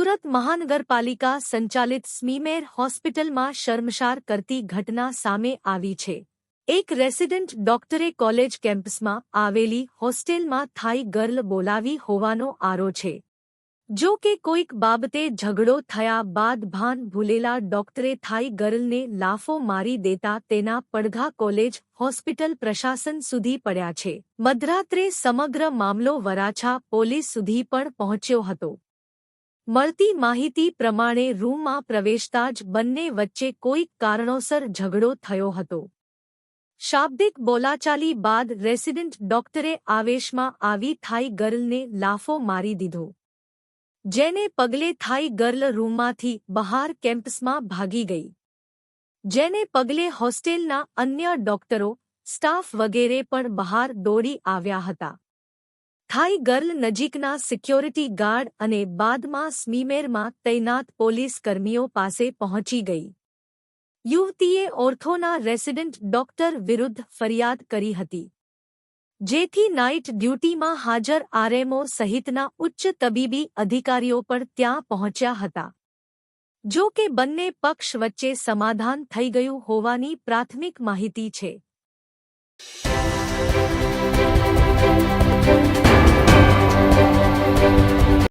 સુરત મહાનગરપાલિકા સંચાલિત સ્મીમેર હોસ્પિટલમાં શર્મસાર કરતી ઘટના સામે આવી છે. એક રેસિડેન્ટ ડોક્ટરે કોલેજ કેમ્પસમાં આવેલી હોસ્ટેલમાં થાઈ ગર્લ બોલાવી હોવાનો આરો છે. જો કે કોઈક બાબતે ઝઘડો થયા બાદ ભાન ભૂલેલા ડોક્ટરે થાઈ ગર્લને લાફો મારી દેતા તેના પડઘા કોલેજ હોસ્પિટલ પ્રશાસન સુધી પડ્યા છે. મધરાત્રે સમગ્ર મામલો વરાછા પોલીસ સુધી પણ પહોંચ્યો હતો. મળતી માહિતી પ્રમાણે રૂમમાં પ્રવેશતા જ બંને વચ્ચે કોઈક કારણોસર ઝઘડો થયો હતો. શાબ્દિક બોલાચાલી બાદ રેસિડેન્ટ ડોક્ટરે આવેશમાં આવી થાઈ ગર્લને લાફો મારી દીધો. જેને પગલે થાઈ ગર્લ રૂમમાંથી બહાર કેમ્પસમાં ભાગી ગઈ. જેને પગલે હોસ્ટેલના અન્ય ડોક્ટરો, સ્ટાફ વગેરે પણ બહાર દોડી આવ્યા હતા. થાઈ ગર્લ નજીકના સિક્યોરિટી ગાર્ડ અને બાદમાં સ્મીમેરમાં તૈનાત પોલીસ કર્મીઓ પાસે પહોંચી ગઈ. યુવતીએ ઓર્થોના રેસિડેન્ટ ડોક્ટર વિરુદ્ધ ફરિયાદ કરી હતી. જેથી નાઇટ ડ્યુટીમાં હાજર આરએમઓ સહિતના ઉચ્ચ તબીબી અધિકારીઓ પણ ત્યાં પહોંચ્યા હતા. જો કે બંને પક્ષ વચ્ચે સમાધાન થઈ ગયું હોવાની પ્રાથમિક માહિતી છે.